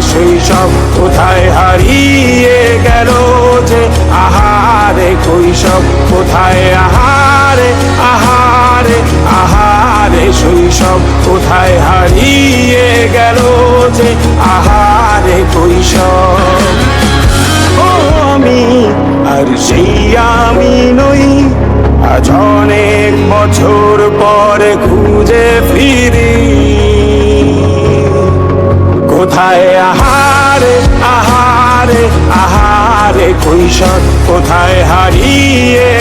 সেই সব কোথায় হারিয়ে গেল যে? আহারে কৈশব কোথায়? আহারে আহারে আহারে শৈশব কোথায় হারিয়ে গেল যে? আহারে কৈশব ও আমি, আর সেই আমি নই। আজ অনেক বছর পরে কোথায়? আহারে আহারে আহারে কৈশোর কোথায় হারিয়ে?